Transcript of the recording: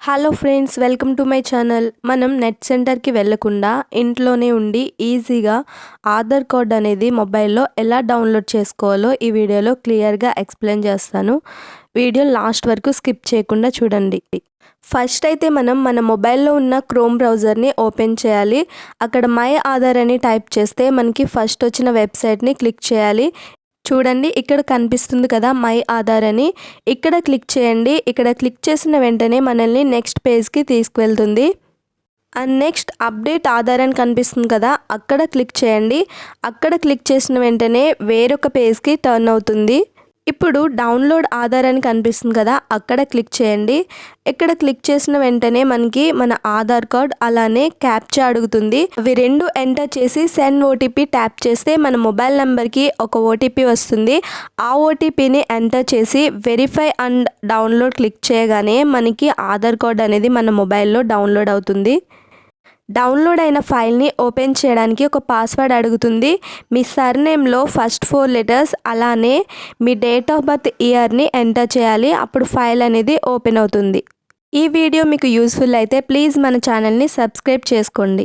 Hello friends welcome to my channel మనం net సెంటర్కి వెళ్ళకుండా ఇంట్లోనే ఉండి ఈజీగా ఆధార్ కార్డ్ అనేది మొబైల్లో ఎలా డౌన్లోడ్ చేసుకోవాలో ఈ వీడియోలో క్లియర్గా ఎక్స్ప్లెయిన్ చేస్తాను వీడియో లాస్ట్ వరకు స్కిప్ చేయకుండా చూడండి ఫస్ట్ అయితే మనం మన మొబైల్లో ఉన్న క్రోమ్ బ్రౌజర్ని ఓపెన్ చేయాలి అక్కడ మై ఆధార్ అని టైప్ చేస్తే మనకి ఫస్ట్ వచ్చిన వెబ్సైట్ని క్లిక్ చేయాలి చూడండి ఇక్కడ కనిపిస్తుంది కదా మై ఆధార్ అని. ఇక్కడ క్లిక్ చేయండి. ఇక్కడ క్లిక్ చేసిన వెంటనే మనల్ని నెక్స్ట్ పేజ్కి తీసుకువెళ్తుంది అండ్ నెక్స్ట్ అప్డేట్ ఆధార్ అని కనిపిస్తుంది కదా అక్కడ క్లిక్ చేయండి. అక్కడ క్లిక్ చేసిన వెంటనే వేరొక పేజ్కి టర్న్ అవుతుంది. ఇప్పుడు డౌన్లోడ్ ఆధార్ అని కనిపిస్తుంది కదా అక్కడ క్లిక్ చేయండి. ఇక్కడ క్లిక్ చేసిన వెంటనే మనకి మన ఆధార్ కార్డ్ అలానే క్యాప్చా అడుగుతుంది. అవి రెండు ఎంటర్ చేసి సెండ్ ఓటీపీ ట్యాప్ చేస్తే మన మొబైల్ నెంబర్కి ఒక ఓటీపీ వస్తుంది. ఆ ఓటీపీని ఎంటర్ చేసి వెరిఫై అండ్ డౌన్లోడ్ క్లిక్ చేయగానే మనకి ఆధార్ కార్డ్ అనేది మన మొబైల్లో డౌన్లోడ్ అవుతుంది. డౌన్లోడ్ అయిన ఫైల్ని ఓపెన్ చేయడానికి ఒక పాస్వర్డ్ అడుగుతుంది. మీ సర్నేమ్లో ఫస్ట్ ఫోర్ లెటర్స్ అలానే మీ డేట్ ఆఫ్ బర్త్ ఇయర్ని ఎంటర్ చేయాలి. అప్పుడు ఫైల్ అనేది ఓపెన్ అవుతుంది. ఈ వీడియో మీకు యూస్ఫుల్ అయితే ప్లీజ్ మన ఛానల్ని సబ్స్క్రైబ్ చేసుకోండి.